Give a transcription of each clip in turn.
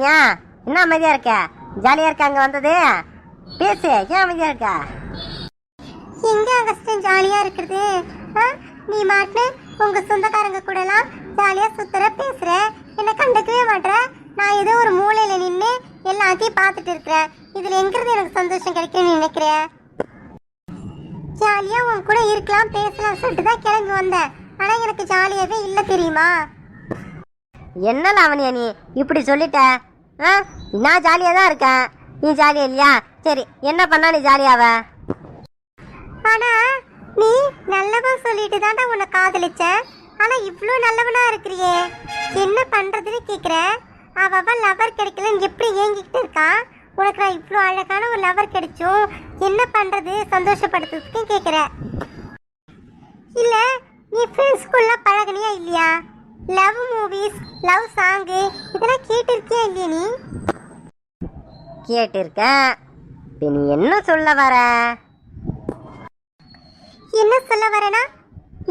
லாவண்யா என்ன அமைதியா இருக்க? ஜாலியா இருக்க அங்க வந்தது? பேசு ஏன் அமைதியா இருக்க? எங்க அகஸ்டன் ஜாலியா இருக்குது? ஆ? நீ மாட்டு உங்க சொந்தக்காரங்க கூட எல்லாம் ஜாலியா சுத்துற பேசுற? என்ன கண்டுக்கவே மாட்ற? நான் ஏதோ ஒரு மூலையில நின்னு எல்லாத்தையும் பார்த்துட்டு இருக்கிறேன். இதுல எங்கிருந்து எனக்கு சந்தோஷம் கிடைக்கும்னு நினைக்கிறேன் ஜாலியா உன் கூட இருக்கலாம் பேசலாம் சொல்லிட்டு தான் கிளம்பி வந்தேன். ஆனா எனக்கு ஜாலியாவே இல்ல தெரியுமா? என்ன லாவண்யா நீ? இப்படி சொல்லிட்ட? ஆ நான் ஜாலியாக தான் இருக்கேன். நீ ஜாலியா இல்லையா? சரி என்ன பண்ணா நீ ஜாலியாவ? ஆனா நீ நல்லவன் சொல்லிட்டு தான்டா உன்னை காதலிச்சேன் ஆனா இவ்ளோ நல்லவனா இருக்கிறியே. என்ன பண்றதுன்னு கேக்குறேன் அவ அவ லவர் கிடைக்கலன்னு எப்படி ஏங்கிக்கிட்டு இருக்கான் உனக்கு நான் இவ்வளோ அழகான ஒரு லவர் கிடைச்சும் என்ன பண்றது? சந்தோஷப்படுத்துறதுக்கு கேட்குற இல்ல நீ ஃப்ரெண்ட்ஸ்குள்ள பழகனியா இல்லையா? லவ் மூவிஸ் லவ் சாங்கு இதெல்லாம் கேட்டிருக்கியா இல்லையா நீ? கேட்டிருக்கேன் இப்போ நீ என்ன சொல்ல வர? என்ன சொல்ல வரேனா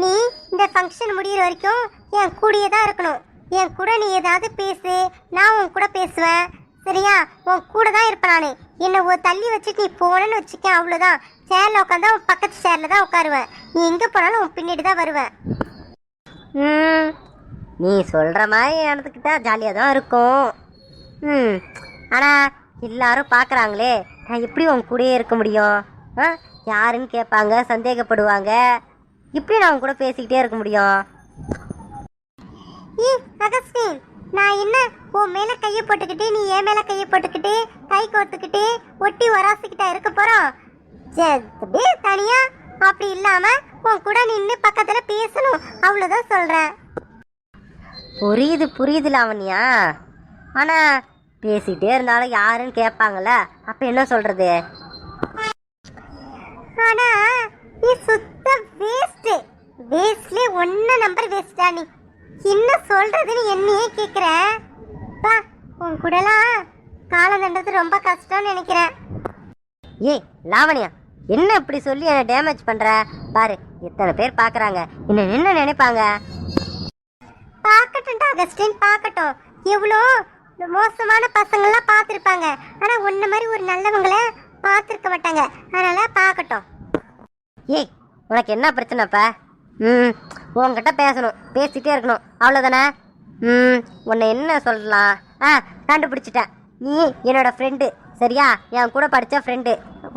நீ இந்த ஃபங்க்ஷன் முடிகிற வரைக்கும் என் கூடயே தான் இருக்கணும். என் கூட நீ ஏதாவது பேசு நான் உன் கூட பேசுவேன். சரியா? உன் கூட தான் இருப்பேன் நான். என்னை ஒரு தள்ளி வச்சுட்டு நீ போனேன்னு வச்சுக்க அவ்வளோதான் சேரில் உட்காந்தா உன் பக்கத்து சேரில் தான் உட்காருவேன். நீ எங்கே போனாலும் உன் பின்னாடி தான் வருவேன். நீ சொல்கிற மாதிரி நடந்துக்கிட்டா ஜாலியாக தான் இருக்கும். ம் ஆனால் எல்லாரும் பார்க்குறாங்களே நான் எப்படி உன் கூடயே இருக்க முடியும்? ஆ யாருன்னு கேட்பாங்க சந்தேகப்படுவாங்க. இப்படி நான் உன் கூட பேசிக்கிட்டே இருக்க முடியும்? ஏ அகஸ்டின் நான் என்ன உன் மேலே கையை போட்டுக்கிட்டு நீ என் மேலே கையை போட்டுக்கிட்டு கை கோர்த்துக்கிட்டு ஒட்டி ஒராசிக்கிட்டா இருக்க போகிறோம் அப்படியே தனியா? அப்படி இல்லாம உன் கூட நின்று பக்கத்துல பேசணும். அவ்வளவுதான் சொல்றேன். புரியுது புரியுது லாவண்யா ஆனால் பேசிகிட்டே இருந்தாலும் யாருன்னு கேட்பாங்கல்ல அப்போ என்ன சொல்கிறது ஆனா நீ சுத்த வேஸ்ட் வேஸ்ட்லயே ஒன்ன நம்பர் வேஸ்டா நீ. என்ன சொல்றதுன்னு என்னையே கேக்குற. பா உன் கூடலாம் காலம் தண்டது ரொம்ப கஷ்டம்னு நினைக்கிறேன். ஏய் லாவண்யா என்ன இப்படி சொல்லி என்னை டேமேஜ் பண்ணுற பாரு எத்தனை பேர் பார்க்குறாங்க என்ன என்ன நினைப்பாங்க? பார்க்கட்டும்டா. அகஸ்டின் பார்க்கட்டும். எவ்வளோ மோசமான பசங்கள்லாம் பார்த்துருப்பாங்க. ஆனால் உன்ன மாதிரி ஒரு நல்லவங்கள பார்த்துருக்க மாட்டாங்க. அதனால பார்க்கட்டும். ஏய் உனக்கு என்ன பிரச்சனைப்பா ம் உன்கிட்ட பேசணும். பேசிட்டே இருக்கணும். அவ்வளோதானே ம் உன்னை என்ன சொல்லலாம்? ஆ கண்டுபிடிச்சிட்டேன். நீ என்னோட ஃப்ரெண்டு சரியா? என் கூட படித்த ஃப்ரெண்டு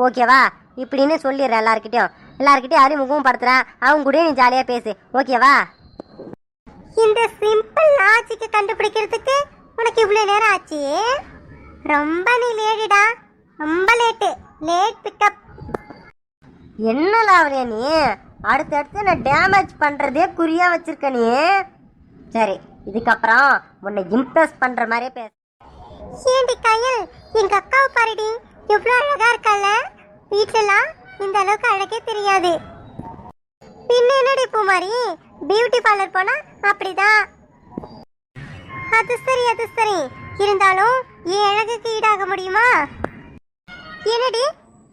ஓகேவா இப்படின்னு சொல்லிடுறேன் எல்லாருக்கிட்டையும் எல்லாருக்கிட்டையும் அறிமுகமும் படுத்துறேன். அவங்க கூட நீ ஜாலியாக பேசு. ஓகேவா இந்த சிம்பிள் லாஜிக்கு கண்டுபிடிக்கிறதுக்கு உனக்கு இவ்வளோ நேரம் ஆச்சு? ரொம்ப நீ லேடிடா. ரொம்ப லேட்டு. Late pickup. என்ன லாவணியா நீ? அடுத்தடுத்து நான் டேமேஜ் பண்ணுறதே குறியா வச்சிருக்க நீ? சரி இதுக்கப்புறம் உன்னை இம்ப்ரெஸ் பண்ணுற மாதிரியே பேச. ஏண்டி கையல்? எங்கள் அக்காவை பாருடி எவ்வளோ அழகாக இருக்கால வீட்டிலலாம் இந்த அளவுக்கு அழகே தெரியாது. பின்ன என்னடி பூமாரி? பியூட்டி பார்லர் போனா அப்படிதான். அது சரி அது சரி. இருந்தாலும் என் அழகுக்கு ஈடாக முடியுமா? என்னடி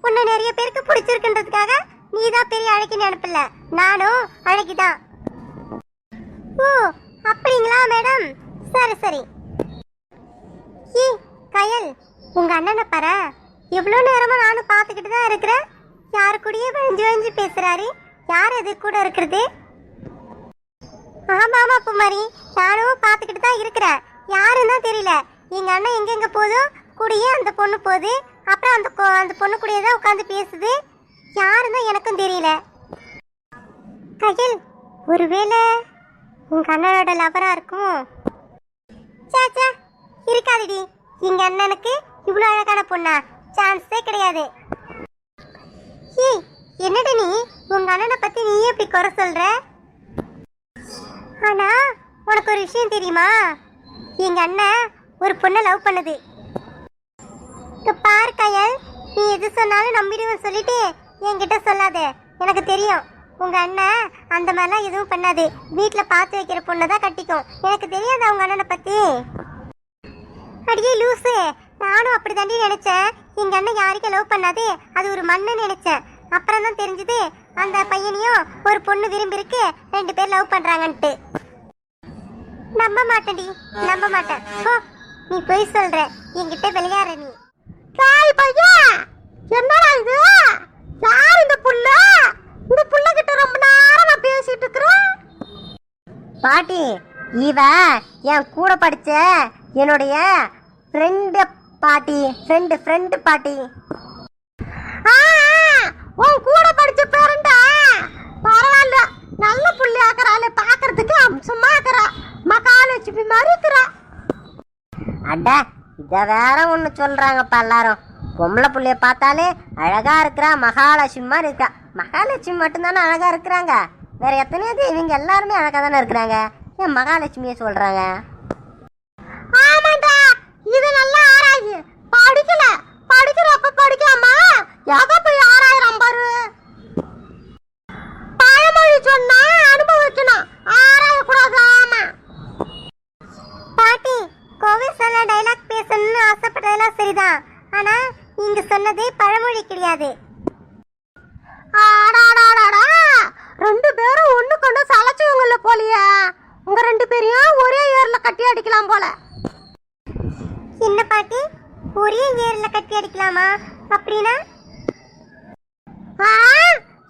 உன்னை நிறைய பேருக்கு பிடிச்சிருக்குன்றதுக்காக நீ தான் பெரிய அழகின்னு அனுப்பல. நானும் அழகிதான். ஓ அப்படிங்களா மேடம்? சரி சரி. ஏ கயல் உங்க அண்ணனை பாரு. எவ்வளோ நேரமா நானும் பார்த்துக்கிட்டு தான் இருக்கிறேன். யாரு கூடயே வழிஞ்சு வழிஞ்சு பேசுறாரு. யார் அது கூட இருக்கிறது? ஆமா ஆமா குமாரி. நானும் பார்த்துக்கிட்டு தான் இருக்கிறேன். யாருன்னு தெரியல. எங்க அண்ணன் எங்கெங்க போதோ கூடயே அந்த பொண்ணு போகுது. அப்புறம் அந்த கொ- அந்த பொண்ணு கூடயே தான் உட்காந்து பேசுது. யாருன்னு எனக்கும் தெரியல. கயல் ஒருவேளை உங்க அண்ணனோட லவரா இருக்கும். சாச்சா இருக்காதுடி. எங்க அண்ணனுக்கு இவ்வளோ அழகான பொண்ணா? சான்ஸே கிடையாது. ஏய் என்னடி நீ? உங்க அண்ணனை பத்தி நீ எப்படி குறை சொல்ற? ஆனா உனக்கு ஒரு விஷயம் தெரியுமா? எங்க அண்ணன் ஒரு பொண்ணை லவ் பண்ணுது. இங்க பாரு கயல் நீ எது சொன்னாலும் நம்பிடுவேன் சொல்லிட்டு என்கிட்ட சொல்லாத. எனக்கு தெரியும் உங்க அண்ணன் அந்த மாதிரிலாம் எதுவும் பண்ணாது. வீட்டில் பார்த்து வைக்கிற பொண்ணை தான் கட்டிக்கும். எனக்கு தெரியாது அவங்க அண்ணனை பத்தி? அடியே லூசு நானும் அப்படி தாண்டி நினைச்சேன். எங்க அண்ணன் யாருக்கும் லவ் பண்ணாது அது ஒரு மண்ணு நினைச்சேன். அப்புறம் தான் தெரிஞ்சது அந்த பையனையும் ஒரு பொண்ணு விரும்பி இருக்கு ரெண்டு பேர் லவ் பண்றாங்கன்ட்டு. நம்ப மாட்டேன்டி நம்ப மாட்டேன். போ நீ போய் சொல்ற. என்கிட்ட விளையாடுற நீ. காய் பையா என்னடா இது? யார் இந்த புள்ள? இந்த புள்ள கிட்ட ரொம்ப நேரம் நான் பேசிட்டு இருக்கிறேன். பாட்டி இவ என் கூட படிச்ச என்னுடைய ஃப்ரெண்டு பாட்டி ஃப்ரெண்டு ஃப்ரெண்டு பாட்டி. உன் கூட படிச்ச பேருண்டா. பரவாயில்ல நல்ல புள்ளி ஆக்குறாள் பார்க்கறதுக்கு சும்மா ஆக்குறா மகாலட்சுமி மாதிரி இருக்கிறா. அட இதை வேற ஒன்று சொல்றாங்கப்பா எல்லாரும். பொம்பளை புள்ளைய பார்த்தாலே அழகா இருக்கிறா மகாலட்சுமி மாதிரி இருக்கா. மகாலட்சுமி மட்டும்தானே அழகா இருக்கிறாங்க. வேற எத்தனையோ இவங்க எல்லாருமே அழகா தானே இருக்கிறாங்க. ஏன் மகாலட்சுமியே சொல்றாங்க ஆமாண்டா இது நல்லா ஆராய்ச்சி படிக்கல படிக்கிறப்ப படிக்காம எதை போய் ஆராயிரம் பாரு பழமொழி சொன்னா அனுபவிக்கணும் ஆராயக்கூடாது ஆமா பாட்டி கோவை சொன்ன டைலாக் பேசணும்னு ஆசைப்பட்டதெல்லாம் சரிதான் ஆனா நீங்க சொன்னதே பழமொழி கிடையாது ஆடாடாடாடா ரெண்டு பேரும் ஒண்ணு கொண்டு சளைச்சவங்கள போலியே உங்க ரெண்டு பேரையும் ஒரே ஏர்ல கட்டி அடிக்கலாம் போல என்ன பாட்டி ஒரே ஏர்ல கட்டி அடிக்கலாமா? அப்படின்னா?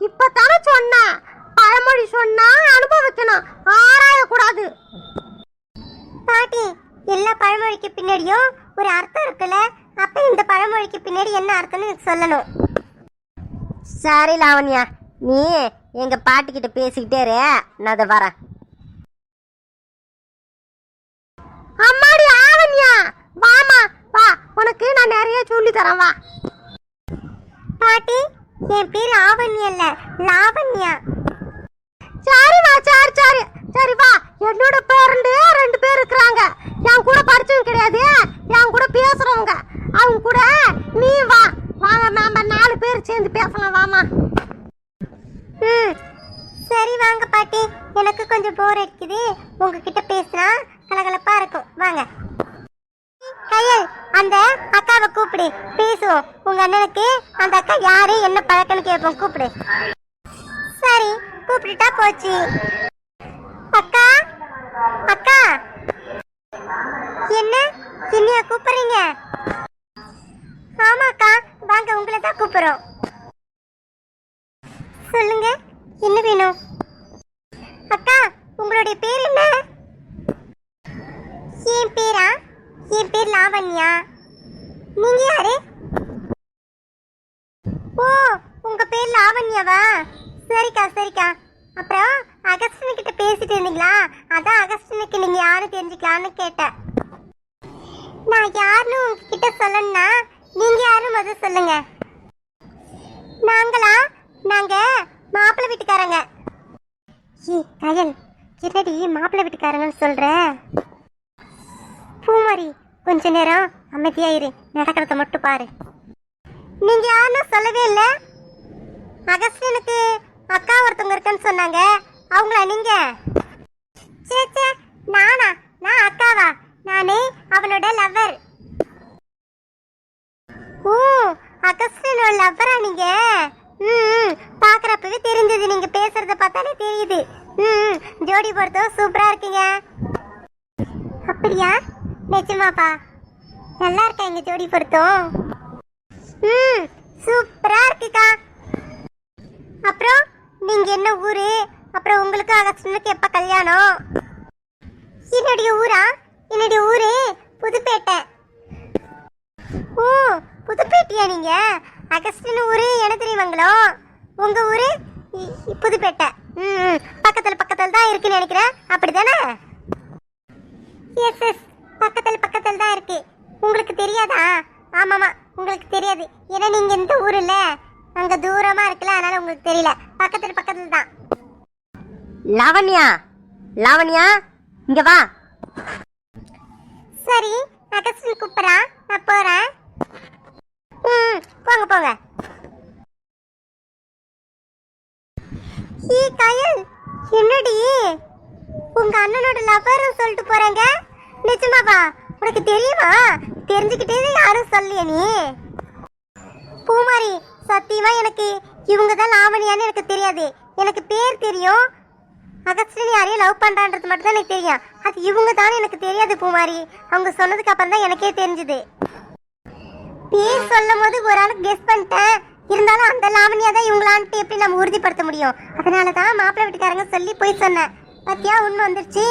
இப்போ இப்பதானே சொன்னேன் பழமொழி சொன்னா அனுபவிக்கணும் ஆராயக்கூடாது. பாட்டி எல்லா பழமொழிக்கு பின்னாடியும் ஒரு அர்த்தம் இருக்குல்ல? அப்ப இந்த பழமொழிக்கு பின்னாடி என்ன அர்த்தம்னு எனக்கு சொல்லணும். சரி லாவண்யா நீ எங்க பாட்டிக்கிட்ட பேசிக்கிட்டே நான் அதை வரேன் அம்மாடி ஆவண்யா வாமா வா உனக்கு நான் நிறைய சொல்லி தரேன் வா பாட்டி என் பேர் ஆவண்யா இல்ல லாவண்யா. வா சாரி சாரி. சரி வா. என்னோட பேரண்டு ரெண்டு பேர் இருக்கிறாங்க. என் கூட படிச்சவங்க கிடையாது. என் கூட பேசுறவங்க. அவங்க கூட நீ வா. வாங்க நாம நாலு பேர் சேர்ந்து பேசலாம். வாமா. ம். சரி வாங்க பாட்டி. எனக்கு கொஞ்சம் போர் அடிக்குது. உங்ககிட்ட பேசினா கலகலப்பா இருக்கும். வாங்க. கையல் அந்த அக்காவை கூப்பிடு. பேசுவோம். உங்க அண்ணனுக்கு அந்த அக்கா யாரு என்ன பழக்கம்னு கேட்போம். கூப்பிடு. சரி கூப்பிட்டுட்டா போச்சு. அக்கா அக்கா. என்ன? என்னையா கூப்பிடுறீங்க? ஆமாக்கா வாங்க உங்களை தான் கூப்பிடுறோம். சொல்லுங்க என்ன வேணும்? அக்கா உங்களுடைய பேர் என்ன என் பேரா என் பேர் லாவண்யா நீங்க யாரு? ஓ உங்க பேர் லாவண்யாவா சரிக்கா சரிக்கா. அப்புறம் அகஸ்டின் கிட்ட பேசிட்டு இருந்தீங்களா? அதான் அகஸ்டினுக்கு நீங்க யாரு தெரிஞ்சுக்கலாம்னு கேட்டேன். நான் யாருன்னு உங்ககிட்ட சொல்லணும்னா நீங்க யாரும் முதல் சொல்லுங்க? நாங்களா? நாங்க மாப்பிள்ளை வீட்டுக்காரங்க. ஏ கயல் என்னடி மாப்பிள்ளை வீட்டுக்காரங்கன்னு சொல்ற? பூமாரி கொஞ்ச நேரம் அமைதியாயிரு நடக்கிறத மட்டும் பாரு. நீங்க யாருன்னு சொல்லவே இல்லை. அகஸ்டினுக்கு அக்கா ஒருத்தவங்க இருக்குன்னு சொன்னாங்க. அவங்களா நீங்க? சேச்சே சே நானா? நான் அக்காவா? நானே அவனோட லவ்வர் ஓ அகஸ்டினோட லவ்வரா நீங்க? ம் பாக்குறப்பவே தெரிஞ்சது. நீங்க பேசுறத பார்த்தாலே தெரியுது. ம் ஜோடி பொறுத்தோ சூப்பரா இருக்கீங்க. அப்படியா? நிஜமாப்பா. நல்லா இருக்கா எங்க ஜோடி பொருத்தம். ம் சூப்பரா இருக்குக்கா. அப்புறம் நீங்க என்ன ஊரு? அப்புறம் உங்களுக்கு அகஸ்டனுக்கு எப்ப கல்யாணம்? என்னுடைய ஊரா? என்னுடைய ஊரு புதுப்பேட்டை. ஓ புதுப்பேட்டையா நீங்க? அகஸ்டின் ஊரு எனக்கு தெரியுமாங்களோ? உங்க ஊரு? இ- புதுப்பேட்டை. ம் பக்கத்துல பக்கத்துல தான் இருக்குன்னு நினைக்கிறேன். அப்படிதானே எஸ் எஸ். பக்கத்துல பக்கத்துல தான் இருக்கு. உங்களுக்கு தெரியாதா? ஆமாமா உங்களுக்கு தெரியாது. ஏன்னா நீங்க இந்த ஊர் இல்ல அங்க தூரமா இருக்குல்ல அதனால உங்களுக்கு தெரியல. பக்கத்துல பக்கத்துல தான். லாவண்யா லாவண்யா இங்க வா. சரி அகஸ்டின் கூப்பிடுறான் நான் போறேன். ம் போங்க போங்க. ஈ கயல் என்னடி? உங்க அண்ணனோட லவ்வரும் சொல்லிட்டு போறாங்க. நிஜமாவா? உனக்கு தெரியுமா? தெரிஞ்சுக்கிட்டே யாரும் சொல்லலையே நீ. பூமாரி சத்தியமா எனக்கு இவங்க தான் லாவணியான்னு எனக்கு தெரியாது. எனக்கு பேர் தெரியும். அகஸ்டின் யாரையும் லவ் பண்ணுறான்றது மட்டும் தான் எனக்கு தெரியும். அது இவங்க தான் எனக்கு தெரியாது பூமாரி. அவங்க சொன்னதுக்கு அப்புறம் தான் எனக்கே தெரிஞ்சுது. பேர் சொல்லும் போது ஒரு ஆளுக்கு கெஸ் பண்ணிட்டேன். இருந்தாலும் அந்த லாவணியா தான் இவங்களான்ட்டு எப்படி நம்ம உறுதிப்படுத்த முடியும்? அதனால தான் மாப்பிள்ளை வீட்டுக்காரங்க சொல்லி போய் சொன்னேன். பத்தியா உண்மை வந்துருச்சு?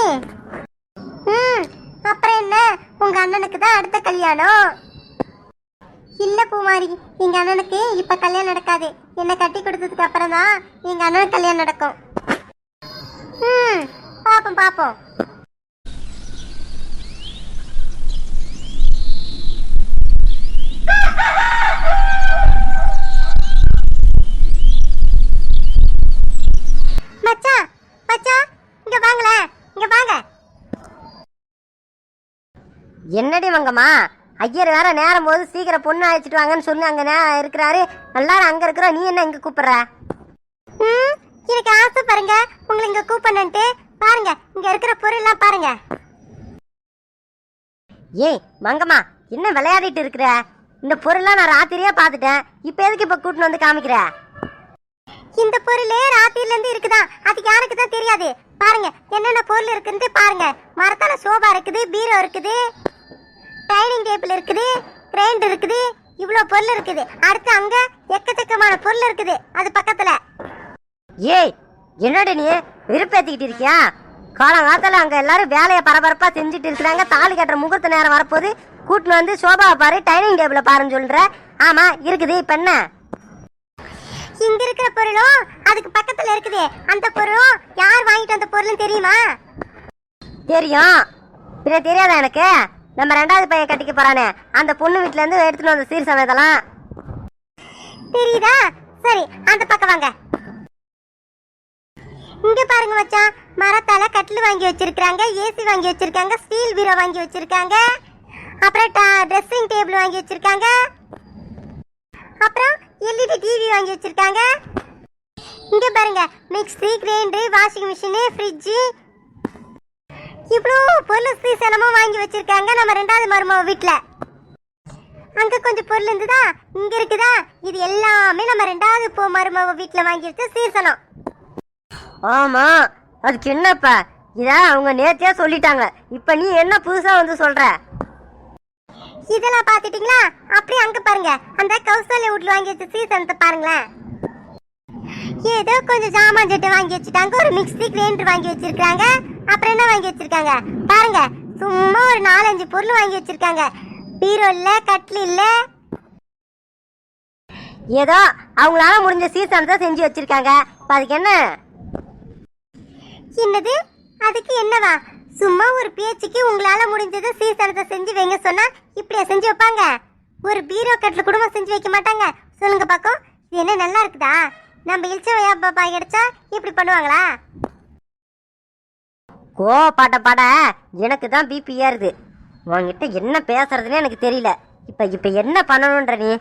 ம். அப்புறம் என்ன? உங்க அண்ணனுக்கு தான் அடுத்த கல்யாணம். இல்ல பூமாரி எங்க அண்ணனுக்கு இப்ப கல்யாணம் நடக்காது. என்ன கட்டி கொடுத்ததுக்கு அப்புறம் தான் எங்க அண்ணனுக்கு கல்யாணம் நடக்கும். ம் பாப்போம் பாப்போம் மச்சான் மச்சான் இங்க வாங்களேன் இங்க வாங்க என்னடி மங்கம்மா? ஐயர் வேற நேரம் போது சீக்கிரம் பொண்ணு அழைச்சிட்டு வாங்கன்னு சொல்லி அங்க இருக்கிறாரு. எல்லாரும் அங்க இருக்கிறோம் நீ என்ன இங்க கூப்பிடுற? ம் எனக்கு ஆசை பாருங்க. உங்களை இங்க கூப்பிடணுன்ட்டு பாருங்க இங்க இருக்கிற பொருள்லாம் பாருங்க. ஏய் மங்கம்மா என்ன விளையாடிட்டு இருக்கிற? இந்த பொருள்லாம் நான் ராத்திரியே பார்த்துட்டேன். இப்போ எதுக்கு இப்போ கூட்டின்னு வந்து காமிக்கிற? இந்த பொருளே ராத்திரில இருந்து இருக்குதா அது யாருக்கு தான் தெரியாது. பாருங்க என்னென்ன பொருள் இருக்குன்னு பாருங்க. மரத்தால சோபா இருக்குது பீரோ இருக்குது. டைனிங் டேபிள் இருக்குது கிரைண்டர் இருக்குது இவ்வளோ பொருள் இருக்குது. அடுத்து அங்க எக்கச்சக்கமான பொருள் இருக்குது. அது பக்கத்துல. ஏய் என்னடி நீ? விருப்பேத்திக்கிட்டு இருக்கியா? காலங்காலத்தில் அங்கே எல்லாரும் வேலையை பரபரப்பாக செஞ்சுட்டு இருக்கிறாங்க. தாலி கட்டுற முகூர்த்த நேரம் வரப்போது கூட்டின்னு வந்து சோபாவை பாரு டைனிங் டேபிளை பாருன்னு சொல்கிற ஆமாம் இருக்குது. இப்போ என்ன? இங்க இருக்கிற பொருளும் அதுக்கு பக்கத்துல இருக்குது. அந்த பொருளும் யார் வாங்கிட்டு வந்த பொருள்னு தெரியுமா? தெரியும். பின்ன தெரியாதா எனக்கு? நம்ம ரெண்டாவது பையன் கட்டிக்க போறானே. அந்த பொண்ணு வீட்ல இருந்து எடுத்துட்டு வந்த சீர் சமயத்தெல்லாம். தெரியுதா? சரி அந்த பக்கம் வாங்க. இங்க பாருங்க மச்சான் மரத்தால கட்டில் வாங்கி வச்சிருக்காங்க ஏசி வாங்கி வச்சிருக்காங்க ஸ்டீல் பீரோ வாங்கி வச்சிருக்காங்க. அப்புறம் ட்ரெஸ்ஸிங் டேபிள் வாங்கி வச்சிருக்காங்க. அப்புறம் எல்இடி டிவி வாங்கி வச்சிருக்காங்க. இங்க பாருங்க mixie grinder washing machine fridge இவ்வளோ பொருள் சீசனமும் வாங்கி வச்சிருக்காங்க நம்ம ரெண்டாவது மருமக வீட்டில் அங்க கொஞ்சம் பொருள் இருந்துதா? இங்க இருக்குதா? இது எல்லாமே நம்ம ரெண்டாவது போ மருமக வீட்ல வாங்கி வச்ச சீசனம். ஆமா அதுக்கு என்னப்பா? இத அவங்க நேத்தியா சொல்லிட்டாங்க. இப்ப நீ என்ன புதுசா வந்து சொல்ற? இதெல்லாம் பாத்துட்டீங்களா அப்படியே அங்க பாருங்க. அந்த கௌசல்யா வீட்ல வாங்கி வச்ச சீசனத்தை பாருங்களேன். ஏதோ கொஞ்சம் சாமான் சட்டை வாங்கி வச்சுட்டாங்க. ஒரு மிக்ஸி கிரைண்டர் வாங்கி வச்சிருக்காங்க. அப்புறம் என்ன வாங்கி வச்சிருக்காங்க? பாருங்க. சும்மா ஒரு நாலஞ்சு பொருள் வாங்கி வச்சிருக்காங்க. பீரோ இல்ல கட்லு இல்ல ஏதோ அவங்களால முடிஞ்ச சீசனத்தை செஞ்சு வச்சிருக்காங்க. அதுக்கு என்ன? என்னது? அதுக்கு என்னவா? சும்மா ஒரு பேச்சுக்கு உங்களால முடிஞ்சதை சீசனத்தை செஞ்சு வைங்க சொன்னா இப்படியா செஞ்சு வைப்பாங்க? ஒரு பீரோ கட்டில் குடும்பம் செஞ்சு வைக்க மாட்டாங்க. சொல்லுங்க பாக்கம் இது என்ன நல்லா இருக்குதா? நம்ம இல்ச்சவையா பாப்பா கிடைச்சா இப்படி பண்ணுவாங்களா? கோ பாட்ட பாட. எனக்கு தான் பிபி ஏறுது. உன்கிட்ட என்ன பேசுறதுன்னு எனக்கு தெரியல. இப்ப இப்ப என்ன பண்ணணும்ன்ற நீ?